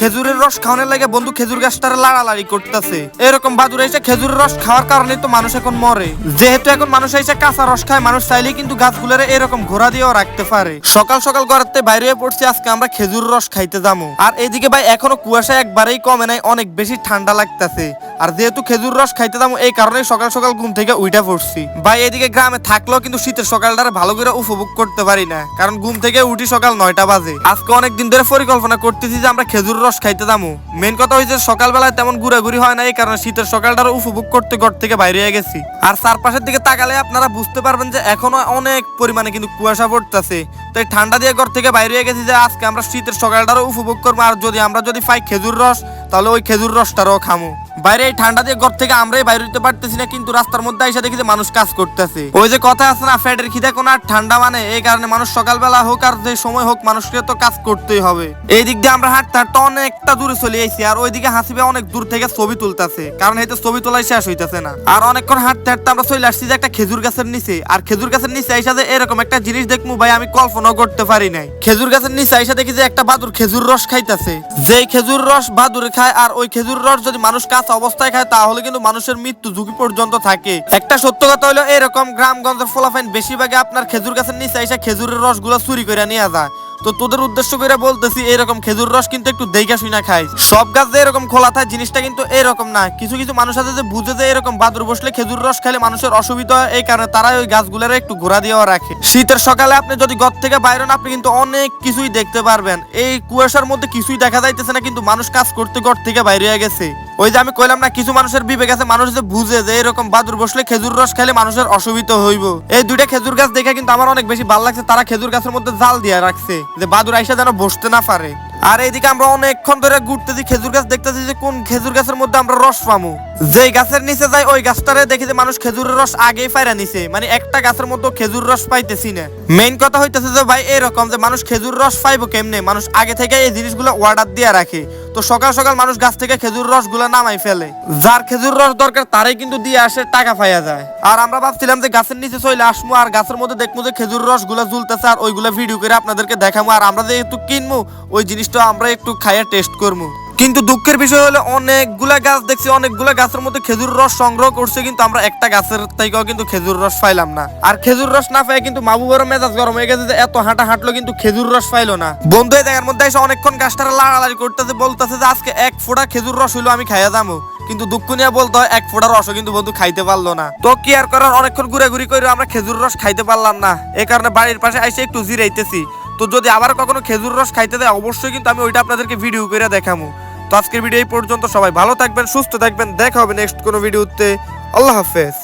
খেজুরের রস খাওয়ানোর লাগে বন্ধু খেজুর গাছটারে লাড়ালাড়ি করতেছে। এরকম বাদুর এসে খেজুরের রস খাওয়ার কারণে তো মানুষ এখন মরে। যেহেতু এখন মানুষ এসে কাঁচা রস খায়, মানুষ চাইলেই কিন্তু গাছগুলোরে এরকম ঘোরা দিয়েও রাখতে পারে। সকাল সকাল ঘরেতে বাইরে পড়ছি, আজকে আমরা খেজুর রস খাইতে যাব আর এইদিকে ভাই, এখনও কুয়াশা একবারেই কমে নাই, অনেক বেশি ঠান্ডা লাগতেছে। আর যেহেতু খেজুর রস খাইতে যাব এই কারণে সকাল সকাল ঘুম থেকে উইটা পড়ছি। ভাই, এদিকে গ্রামে থাকলেও কিন্তু শীতের সকালটারে ভালো করে উপভোগ করতে পারি না। কারণ ঘুম থেকে উঠি সকাল নয়টা বাজে। আজকে অনেক দিন ধরে পরিকল্পনা করতেছি যে আমরা খেজুর রস খাইতে দামু মেন কথা হয়েছে সকালবেলায় তেমন ঘুরাঘুরি হয় না, এই কারণে শীতের সকালটার উপভোগ করতে ঘর থেকে বাইরে হয়ে গেছি। আর চারপাশের দিকে তাকালে আপনারা বুঝতে পারবেন যে এখনও অনেক পরিমাণে কিন্তু কুয়াশা পড়তেছে। তো এই ঠান্ডা দিয়ে ঘর থেকে বাইরে হয়ে গেছি যে আজকে আমরা শীতের সকালটারও উপভোগ করব। আর যদি আমরা যদি পাই খেজুর রস, তাহলে ওই খেজুর রসটারও খামো। বাইরে এই ঠান্ডা দিয়ে ঘর থেকে আমরাই বাইরে হতে পারতেছি না, কিন্তু রাস্তার মধ্যে এসে দেখি যে মানুষ কাজ করতেছে। ওই যে কথা আছে না, ফ্যাটের খিদে কোন আর ঠান্ডা মানে এই কারণে মানুষ সকালবেলা হোক আর যে সময় হোক, মানুষকে তো কাজ করতেই হবে। এই দিক দিয়ে আমরা হাঁটতে হাঁটতে অনেকটা দূরে চলে আইছি, আর ওইদিকে হাসিবে অনেক দূর থেকে ছবি তুলতেছে, কারণ এতে ছবি তোলাই শেষ হইতেছে না। আর অনেকক্ষণ হাঁটতে হাঁটতে আমরা চলে আসছি যে একটা খেজুর গাছের নিচে, আর খেজুর গাছের নিচে আইসা যে এরকম একটা জিনিস দেখমু, ভাই, আমি কল্পনাও করতে পারি নাই। খেজুর গাছের নিচে আইসা দেখি যে একটা বাদুর খেজুর রস খাইতেছে। যেই খেজুর রস বাদুর খায়, আর ওই খেজুর রস যদি মানুষ কাঁচা অবস্থায় খায়, তাহলে কিন্তু মানুষের মৃত্যু ঝুঁকি পর্যন্ত থাকে। একটা সত্য কথা হলো, এরকম গ্রামগঞ্জের ফলাফাইন বেশিরভাগে আপনার খেজুর গাছের নিচে আইসা খেজুরের রসগুলো চুরি করে নিয়ে যায়। তো তোদের উদ্দেশ্য করে বলতেছি, এরকম খেজুর রস কিন্তু একটু দেখা শুনা খাই। সব গাছ যে এরকম খোলা থাকে, জিনিসটা কিন্তু এরকম না। কিছু কিছু মানুষ আছে যে বুঝে যে এরকম বাদুর বসলে খেজুর রস খেলে মানুষের অসুবিধা হয়, এই কারণে তারা ওই গাছগুলোর একটু ঘোরা দিয়েও রাখে। শীতের সকালে আপনি যদি ঘর থেকে বাইরে আপনি কিন্তু অনেক কিছুই দেখতে পারবেন। এই কুয়াশার মধ্যে কিছুই দেখা যাইতেছে না, কিন্তু মানুষ কাজ করতে ঘর থেকে বাইরে হয়ে গেছে। ওই যে আমি কইলাম না, কিছু মানুষের বিবেক আছে, মানুষ যে বুঝে যে এরকম বাদুর বসলে খেজুর রস খেলে মানুষের অসুবিধা হইব। এই দুইটা খেজুর গাছ দেখে কিন্তু আমার অনেক বেশি ভালো লাগছে, তারা খেজুর গাছের মধ্যে জাল দিয়ে রাখছে, যে বাদুর আইসা যেন বসতে না পারে। আর এইদিকে আমরা অনেকক্ষণ ধরে ঘুরতেছি, খেজুর গাছ দেখতেছি যে কোন খেজুর গাছের মধ্যে আমরা রস পামু। যেই গাছের নিচে যাই, ওই গাছটারে দেখি যে মানুষ খেজুরের রস আগেই ফাইরা নিছে মানে একটা গাছের মধ্যে খেজুর রস পাইতেছি না। মেইন কথা হইতেছে যে ভাই, এরকম যে মানুষ খেজুর রস পাইবো কেমনে? মানুষ আগে থেকে এই জিনিসগুলো অর্ডার দিয়ে রাখে। তো সকাল সকাল মানুষ গাছ থেকে খেজুর রসগুলা নামাই ফেলে। যার খেজুর রস দরকার, তারাই কিন্তু দিয়ে আসে, টাকা পাইয়া যায়। আর আমরা ভাবছিলাম যে গাছের নিচে চলে আসব আর গাছের মধ্যে দেখব যে খেজুর রসগুলা ঝুলতেছে আর ওইগুলা ভিডিও করে আপনাদেরকে দেখাবো আর আমরা যে একটু কিনবো ওই জিনিসটা আমরা একটু খাইয়ে টেস্ট করব কিন্তু দুঃখের বিষয় হলো অনেকগুলা গাছ দেখছি, অনেকগুলা গাছের মধ্যে খেজুর রস সংগ্রহ করছে, কিন্তু আমরা একটা গাছের থেকেও কিন্তু খেজুর রস পাইলাম না। আর খেজুর রস না পাই কিন্তু মাহবুবের মেজাজ গরম হয়ে গেছে যে এত হাঁটা হাঁটলো কিন্তু খেজুর রস পাইলো না। বন্ধু, এই জায়গার মধ্যে এসে অনেকক্ষণ গাছটারা লাড়ালাড়ি করতেছে, বলতেছে যে আজকে এক ফোঁটা খেজুর রস হইল আমি খাইয়া যাব কিন্তু দুঃখ নিয়ে বলতে হয় এক ফোঁটা রসও কিন্তু বন্ধু খাইতে পারল না। তো কি আর করার, অনেকক্ষণ ঘুরে ঘুরি করে আমরা খেজুর রস খাইতে পারলাম না। এই কারণে বাড়ির পাশে এসে একটু জিরাইতেছি। তো যদি আবার কখনো খেজুর রস খাইতে দেয়, অবশ্যই কিন্তু আমি ওইটা আপনাদেরকে ভিডিও করে দেখাবো তো আজকের ভিডিও এই পর্যন্ত। সবাই ভালো থাকবেন, সুস্থ থাকবেন। দেখা হবে নেক্সট কোনো ভিডিওতে। আল্লাহ হাফেজ।